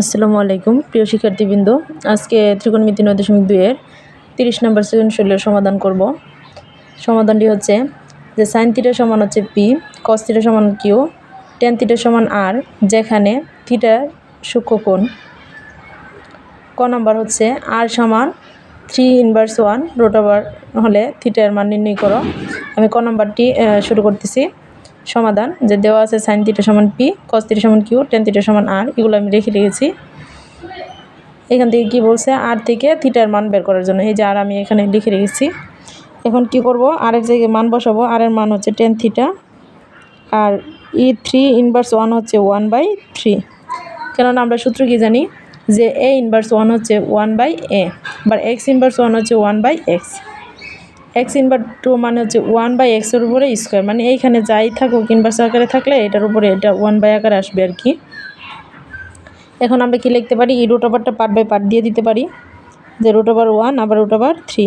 আসসালামু আলাইকুম, প্রিয় শিক্ষার্থীবৃন্দ। আজকে ত্রিকোণমিতি নয় দশমিক দুইয়ের তিরিশ নম্বর সৃজনশীলের সমাধান করব। সমাধানটি হচ্ছে যে সাইন থিটা সমান হচ্ছে পি কস থিটা সমান কিউ টেন থিটা সমান আর যেখানে থিটা সূক্ষ্মকোণ। ক নম্বর হচ্ছে আর সমান three inverse one root over হলে থিটার মান নির্ণয় করো। আমি ক নম্বরটি শুরু করতেছি। সমাধান, যে দেওয়া আছে সাইন থিটা সমান পি কস থিটা সমান কিউ টেন থিটা সমান আর এগুলো আমি রেখে রেখেছি এখান থেকে কি বলছে? আর থেকে থিটার মান বের করার জন্য। এই যে আর আমি এখানে লিখে রেখেছি। এখন কি করব? আর এর জায়গায় মান বসাবো। আর এর মান হচ্ছে টেন থিটা আর ই থ্রি ইনভার্স ওয়ান হচ্ছে ওয়ান বাই থ্রি কেননা আমরা সূত্র কি জানি? যে এ ইনভার্স ওয়ান হচ্ছে ওয়ান বাই এ বা এক্স ইনভার্স ওয়ান হচ্ছে one by X X inverse two মানে হচ্ছে ওয়ান বাই এক্সের উপরে স্কোয়ার মানে এইখানে যাই থাকুক ইনভার্স আকারে থাকলে এটার উপরে এটা ওয়ান বাই আকারে আসবে আর কি। এখন আমরা কি লিখতে পারি? ই রুট ওভারটা পার্ট বাই পার্ট দিয়ে দিতে পারি। যে রুট ওভার ওয়ান আবার root over three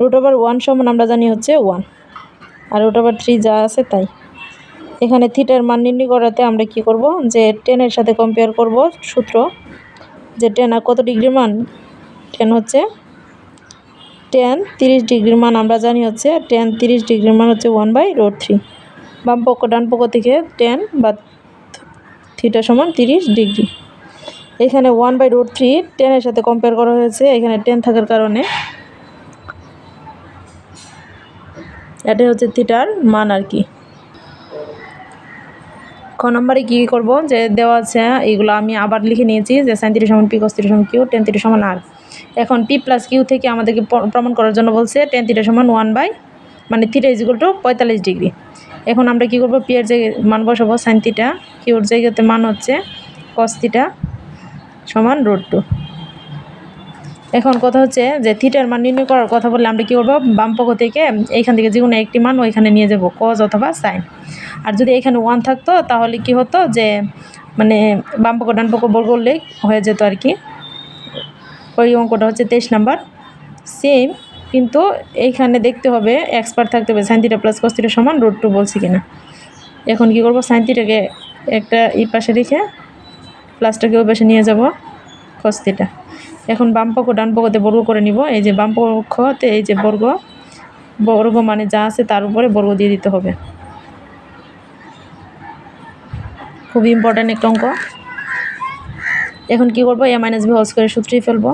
root over one সমান আমরা জানি হচ্ছে ওয়ান আর রুট ওভার থ্রি যা আছে তাই। এখানে থিটার মান নির্ণয় করাতে আমরা কি করব? যে টেনের সাথে কম্পেয়ার করব সূত্র। যে টেন আর কত ডিগ্রির মান? টেন হচ্ছে টেন তিরিশ ডিগ্রির মান, আমরা জানি হচ্ছে টেন তিরিশ ডিগ্রির মান হচ্ছে ওয়ান বাই রোড থ্রি বাম পক্ষ, ডান পক্ষ থেকে টেন বা থিটা সমান তিরিশ ডিগ্রি। এখানে ওয়ান বাই রোড থ্রি টেনের সাথে কম্পেয়ার করা হয়েছে। এখানে টেন থাকার কারণে এটা হচ্ছে থিটার মান আর কি। ক নম্বরে কী করব? যে দেওয়া আছে এইগুলো আমি আবার লিখে নিয়েছি যে সাইন সমান পি কস সমান কিউ টেন তিরিশ সমান আর এখন পি প্লাস কিউ থেকে আমাদেরকে প্রমাণ করার জন্য বলছে টেন থিটা সমান ওয়ান বাই মানে থিটা ইজ টু পঁয়তাল্লিশ ডিগ্রি এখন আমরা কী করব? পি এর জায়গায় মান বসাবো সাইন থিটা কিউর জায়গাতে মান হচ্ছে কস থিটা সমান রোড টু এখন কথা হচ্ছে যে থিটার মান নির্ণয় করার কথা বললে আমরা কী করব? বাম পক্ষ থেকে এইখান থেকে যে কোনো একটি মান ওইখানে নিয়ে যাব কজ অথবা সাইন আর যদি এখানে ওয়ান থাকতো তাহলে কি হতো? যে মানে বাম পক্ষ, ডান পক্ষ বর্গ করলেই হয়ে যেত আর কি। ওই অঙ্কটা হচ্ছে তেইশ নাম্বার। সেম কিন্তু এইখানে দেখতে হবে এক্সপার্ট থাকতে হবে সাইন প্লাস কস থিটা সমান রুট টু বলছি কিনা। এখন কি করব? সাইন থিটাকে একটা এই পাশে রেখে প্লাসটাকে ওই পাশে নিয়ে যাব কস থিটা এখন বাম পক্ষ, ডান বর্গ করে নিব, এই যে বাম পক্ষতে এই যে বর্গ বর্গ মানে যা আছে তার উপরে বর্গ দিয়ে দিতে হবে। খুবই ইম্পর্ট্যান্ট একটা অঙ্ক। এখন কি করব? এ মাইনাস বি হোল স্কোয়ারের সূত্রই ফেলব।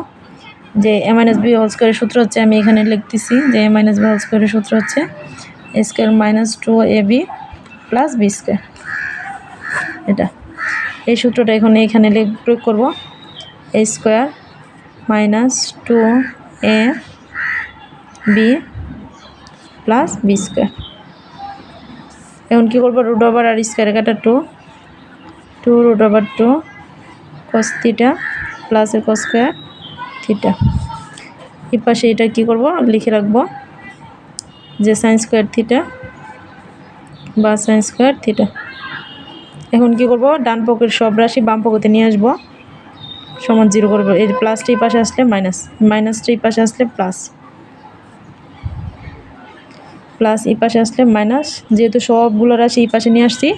যে এ মাইনাস বি হোল স্কোয়ারের সূত্র হচ্ছে, আমি এখানে লিখতেছি যে এ মাইনাস বি হোল স্কোয়ারের সূত্র হচ্ছে A square minus two A B plus B square এটা। এই সূত্রটা এখন এখানে প্রয়োগ করব। A square minus two A B plus B square এখন কী করব? রুট ওভার আর স্কোয়ার কাটা two two root over two cos theta প্লাসের কস স্কোয়ার থিটা এই পাশে এটা কী করব? লিখে রাখব যে সাইন স্কোয়ার থিটা বা সাইন স্কোয়ার থিটা এখন কি করব? ডান পক্ষের সব রাশি বাম পক্ষতে নিয়ে আসব। সমান জিরো করব। এই প্লাসটা এই পাশে আসলে মাইনাস মাইনাসটা এই পাশে আসলে প্লাস প্লাস এই পাশে আসলে মাইনাস যেহেতু সবগুলো রাশি এই পাশে নিয়ে আসছি,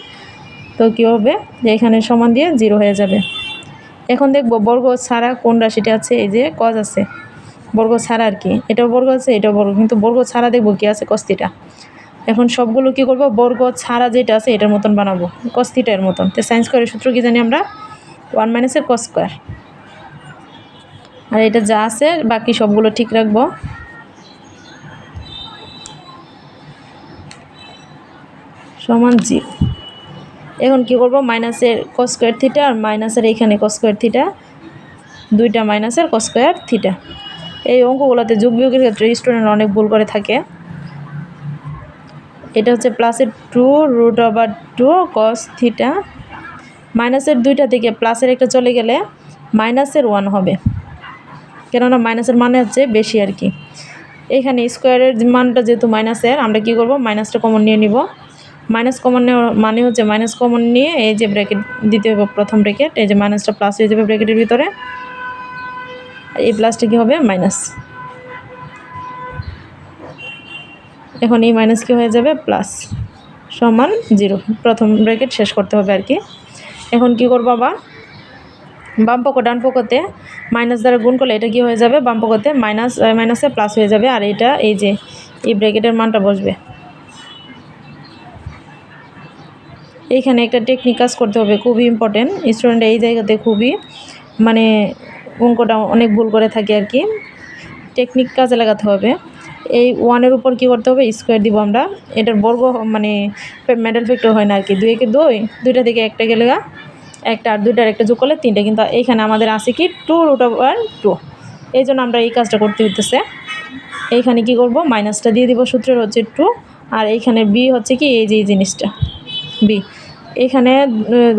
তো কী হবে? যে এখানে সমান দিয়ে জিরো হয়ে যাবে। এখন দেখব বর্গ ছাড়া কোন রাশিটা আছে, এই যে কজ আছে। বর্গ ছাড়া আর কি। এটাও বর্গ আছে, এটাও বর্গ। কিন্তু বর্গ ছাড়া দেখব কি আছে কস্তিটা এখন সবগুলো কি করব? বর্গ ছাড়া যেটা আছে, এটার মতন বানাবো। কস্তিটার মতন। তো সায়েন্স করে সূত্র কি জানি আমরা? ওয়ান মাইনাসের কস স্কোয়ার আর এটা যা আছে, বাকি সবগুলো ঠিক রাখব। সমান জিরো এখন কি করব? মাইনাসের কস স্কোয়ার থিটা আর মাইনাসের এইখানে কস্কোয়ার থিটা দুইটা মাইনাসের কস স্কোয়ার থিটা এই অঙ্কগুলোতে যোগ বিয়োগের ক্ষেত্রে স্টুডেন্ট অনেক ভুল করে থাকে। এটা হচ্ছে প্লাসের two root over two cos theta মাইনাসের দুইটা থেকে প্লাসের একটা চলে গেলে মাইনাসের ওয়ান হবে। কেননা মাইনাসের মানে হচ্ছে বেশি আর কি। এখানে স্কোয়ারের মানটা যেহেতু মাইনাসের, আমরা কি করব? মাইনাসটা কমন নিয়ে নিব। মাইনাস কমন মানে হচ্ছে মাইনাস কমন নিয়ে এই যে ব্র্যাকেট দিতে হবে প্রথম ব্র্যাকেট, এই যে মাইনাসটা প্লাস হয়ে যাবে ব্র্যাকেটের ভিতরে, এই প্লাসটা কী হবে? মাইনাস। এখন এই মাইনাস কি হয়ে যাবে? প্লাস সমান জিরো প্রথম ব্র্যাকেট শেষ করতে হবে আর কি। এখন কি করব আবার? বাম পক্ষ, ডান পক্ষতে মাইনাস দ্বারা গুণ করলে এটা কি হয়ে যাবে? বাম পক্ষতে মাইনাস মাইনাসে প্লাস হয়ে যাবে। আর এটা এই যে, এই ব্র্যাকেটের মানটা বসবে। এইখানে একটা টেকনিক কাজ করতে হবে, খুবই ইম্পর্টেন্ট স্টুডেন্ট এই জায়গাতে খুবই মানে অঙ্কটা অনেক ভুল করে থাকে আর কি। টেকনিক কাজে লাগাতে হবে। এই ওয়ানের উপর কি করতে হবে? স্কোয়ার দিব আমরা। এটার বর্গ মানে মেডেল ফ্যাক্টর হয় না আর কি। দুই একে দুই, দুইটা থেকে একটা গেলে একটা আর দুইটার একটা যোগ করলে তিনটে। কিন্তু এইখানে আমাদের আছে কি টু রুট ওভার টু এই জন্য আমরা এই কাজটা করতে হইতেছে। এইখানে কি করব? মাইনাসটা দিয়ে দিব সূত্রের হচ্ছে টু আর এইখানে বি হচ্ছে কি? এই যে, এই জিনিসটা। বি এখানে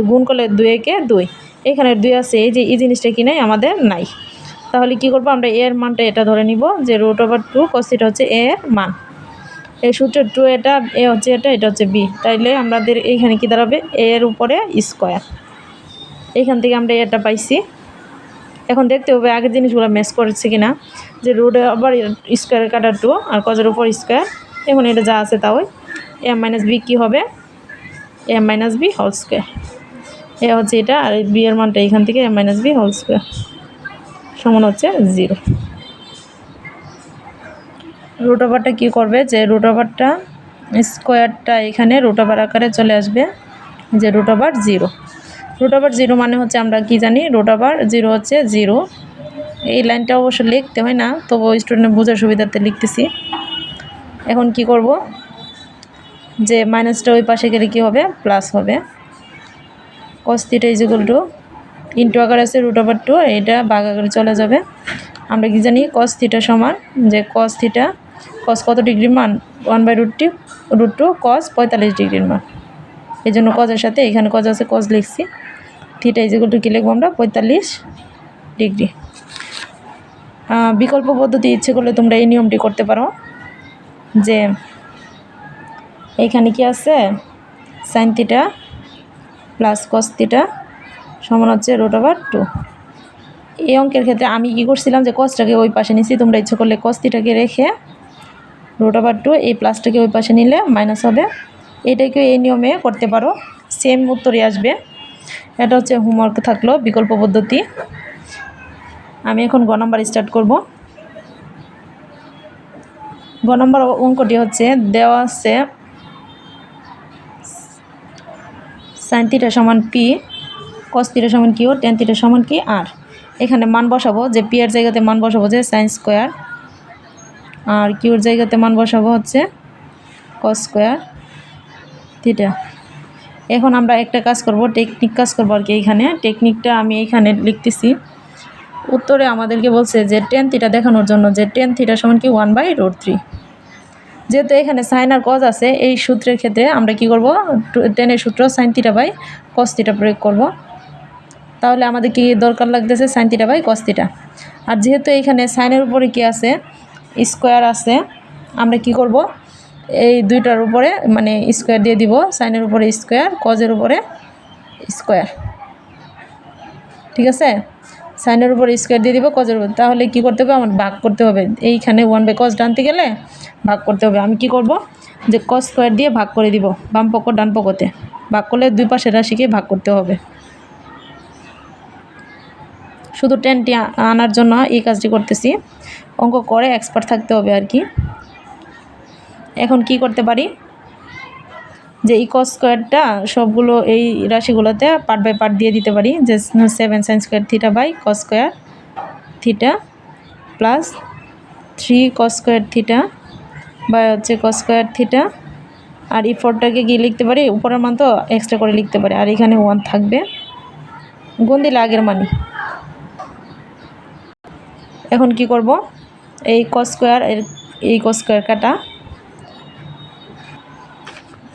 গুণ করলে দুই একে দুই। এখানে দুই আছে, এই যে এই জিনিসটা কি নাই আমাদের নাই। তাহলে কি করব, আমরা এর মানটা এটা ধরে নিব, যে রুট ওভার টু কস্তিটা হচ্ছে এর মান। এই সূত্রের টু এটা, এ হচ্ছে এটা এটা হচ্ছে বি। তাইলে আমাদের এইখানে কি দাঁড়াবে? এর উপরে স্কোয়ার এইখান থেকে আমরা এটা পাইছি। এখন দেখতে হবে আগের জিনিসগুলো ম্যাচ করেছে কিনা, যে রুট আবার স্কোয়ার কাটার টু আর কজের উপর স্কোয়ার এখন এটা যা আছে তাও, এ মাইনাস বি কী হবে? M minus B whole square. A হচ্ছে এটা, আর বি এর মানটা এখান থেকে M minus B whole square. সমান হচ্ছে জিরো। রুট ওভারটা কী করবে? যে রুট ওভারটা, স্কোয়ারটা এখানে রুট ওভার আকারে চলে আসবে, যে root over zero. Root over zero মানে হচ্ছে আমরা কি জানি? রুট ওভার জিরো হচ্ছে জিরো। এই লাইনটা অবশ্য লিখতে হয় না তবু স্টুডেন্ট বোঝার সুবিধাতে লিখতেছি। এখন কি করব? যে মাইনাসটা ওই পাশে গেলে কী হবে? প্লাস হবে। Cos theta is equal to into আকার আছে রুট ওভার টু এটা বাঘ আকারে চলে যাবে। আমরা কি জানি? কস থিটা সমান যে কস থিটা কস কত ডিগ্রির মান? ওয়ান বাই রুট টি রুট টু কস পঁয়তাল্লিশ ডিগ্রির মান। এই জন্য কজের সাথে এখানে কজ আছে কজ লিখছি। থিটা ইজ ইকুয়াল টু কী লিখব আমরা? পঁয়তাল্লিশ ডিগ্রি। বিকল্প পদ্ধতি ইচ্ছে করলে তোমরা এই নিয়মটি করতে পারো যে এইখানে কি আছে? Sine theta plus cos theta সমান হচ্ছে রোট ওভার টু এই অঙ্কের ক্ষেত্রে আমি কী করছিলাম যে কসটাকে ওই পাশে নিছি, তোমরা ইচ্ছে করলে কস্তিটাকে রেখে রোট ওভার টু এই প্লাসটাকে ওই পাশে নিলে মাইনাস হবে। এটাকে এই নিয়মে করতে পারো। সেম উত্তরই আসবে। এটা হচ্ছে হোমওয়ার্ক থাকল, বিকল্প পদ্ধতি। আমি এখন গ নাম্বার স্টার্ট করব। গ নম্বর অঙ্কটি হচ্ছে, দেওয়া আছে সাইন থিটা সমান পি কস থিটা সমান কিউ টেন থিটা সমান কি আর এখানে মান বসাবো, যে পি এর জায়গাতে মান বসাবো যে সাইন স্কোয়ার আর কিউর জায়গাতে মান বসাবো হচ্ছে কস স্কোয়ার থিটা এখন আমরা একটা কাজ করব টেকনিক কাজ করব আর কি এইখানে টেকনিকটা আমি এইখানে লিখতেছি। উত্তরে আমাদেরকে বলছে যে টেন থিটা দেখানোর জন্য যে টেন থিটা সমান কি ওয়ান বাই রোড থ্রি যেহেতু এখানে সাইন আর কজ আছে, এই সূত্রের ক্ষেত্রে আমরা কি করব? টেনের সূত্র sine theta by cos theta প্রয়োগ করব। তাহলে আমাদের কি দরকার লাগতেছে? Sine theta by cos theta আর যেহেতু এইখানে সাইনের উপরে কি আছে? স্কোয়ার আছে। আমরা কি করব? এই দুইটার উপরে মানে স্কোয়ার দিয়ে দিব সাইনের উপরে স্কোয়ার কজের উপরে স্কোয়ার ঠিক আছে? সাইনের উপর স্কোয়ার দিয়ে দিব, কজের উপর। তাহলে কি করতে হবে? আমার ভাগ করতে হবে। এইখানে ওয়ান বাই কজ ডানতে গেলে ভাগ করতে হবে। আমি কি করব? যে কজ স্কোয়ার দিয়ে ভাগ করে দিব, বাম পক্ষ, ডান পক্ষতে। ভাগ করলে দুই পাশের রাশিকে ভাগ করতে হবে। শুধু টেনটি আনার জন্য এই কাজটি করতেছি। অঙ্ক করে এক্সপার্ট থাকতে হবে আর কি। এখন কি করতে পারি? যে এই কস স্কোয়ারটা সবগুলো এই রাশিগুলোতে পার্ট বাই পার্ট দিয়ে দিতে পারি, যে seven sine square theta by cos square theta plus three cos square theta বা হচ্ছে কস স্কোয়ার থিটা আর এই ফোরটাকে কি লিখতে পারি, উপরের মান তো এক্সট্রা করে লিখতে পারি, আর এখানে ওয়ান থাকবে। গুণ দিলে আগের মানি এখন কি করব? এই কস স্কোয়ার এর, এই কস স্কোয়ার কাটা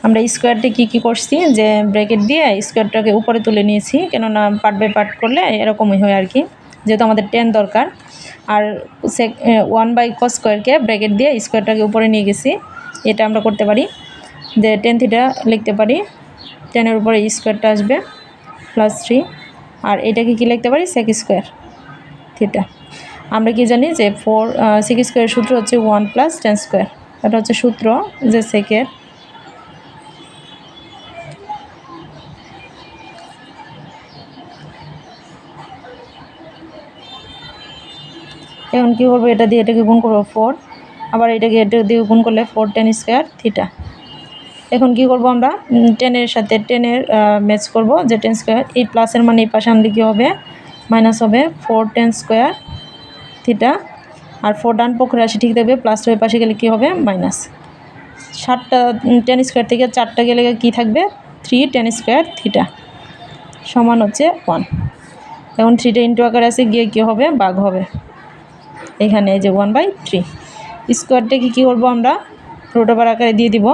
আমরা স্কোয়ারটি কী কী করছি? যে ব্র্যাকেট দিয়ে স্কোয়ারটাকে উপরে তুলে নিয়েছি, কেননা পার্ট বাই পার্ট করলে এরকমই হয় আর কি, যেহেতু আমাদের টেন দরকার। আর সে ওয়ান বাই কস স্কোয়ারকে ব্র্যাকেট দিয়ে স্কোয়ারটাকে উপরে নিয়ে গেছি, এটা আমরা করতে পারি। যে টেন থিটা লিখতে পারি টেনের উপরে স্কোয়ারটা আসবে প্লাস থ্রি আর এটাকে কী লিখতে পারি? সেক স্কোয়ার থিটা আমরা কি জানি যে ফোর সিক্স স্কোয়ার সূত্র হচ্ছে ওয়ান প্লাস টেন স্কোয়ার এটা হচ্ছে সূত্র যে সেকের এখন কী করব, এটা দিয়ে এটাকে গুণ করব ফোর আবার এটাকে এটা দিয়ে গুণ করলে ফোর টেন স্কোয়ার থিটা এখন কি করব আমরা? টেনের সাথে টেনের ম্যাচ করব যে টেন স্কোয়ার এই প্লাসের মানে এই পাশে আনলে কী হবে? মাইনাস হবে ফোর টেন স্কোয়ার থিটা আর ফোর ডান পক্ষে রাশি ঠিক থাকবে প্লাস ওই পাশে গেলে কী হবে? মাইনাস সাতটা টেন স্কোয়ার থেকে চারটা গেলে কী থাকবে? থ্রি টেন স্কোয়ার থিটা সমান হচ্ছে ওয়ান এখন থ্রিটা ইন্টু আকারে আছে, গিয়ে কী হবে? বাঘ হবে। এখানে যে ওয়ান বাই থ্রি স্কোয়ারটাকে কী করব আমরা? রুট ওভার আকারে দিয়ে দিব।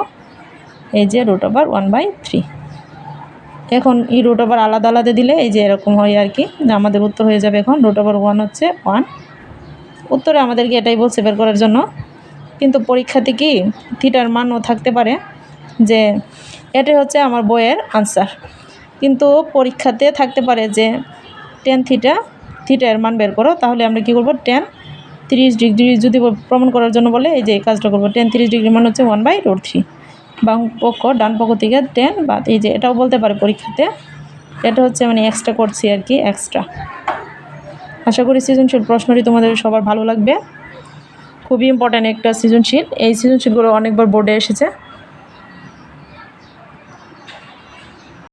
এই যে root over one by three এখন এই রুট ওভার আলাদা আলাদা দিলে এই যে এরকম হয় আর কি। আমাদের উত্তর হয়ে যাবে এখন। রুট ওভার ওয়ান হচ্ছে ওয়ান উত্তরে আমাদেরকে এটাই বলছে বের করার জন্য। কিন্তু পরীক্ষাতে কি থিটার মানও থাকতে পারে যে এটাই হচ্ছে আমার বইয়ের আনসার কিন্তু পরীক্ষাতে থাকতে পারে যে টেন থিটা থিটার মান বের করো। তাহলে আমরা কী করব? টেন তিরিশ ডিগ্রি যদি প্রমাণ করার জন্য বলে, এই যে কাজটা করব টেন তিরিশ ডিগ্রি মানে হচ্ছে ওয়ান বাই রোড থ্রি বাম পক্ষ, ডান পক্ষ থেকে টেন বা এই যে এটাও বলতে পারে পরীক্ষাতে। এটা হচ্ছে মানে এক্সট্রা করছি আর কি এক্সট্রা আশা করি সৃজনশীল প্রশ্নটি তোমাদের সবার ভালো লাগবে। খুবই ইম্পর্ট্যান্ট একটা সৃজনশীল। এই সৃজনশীলগুলো অনেকবার বোর্ডে এসেছে।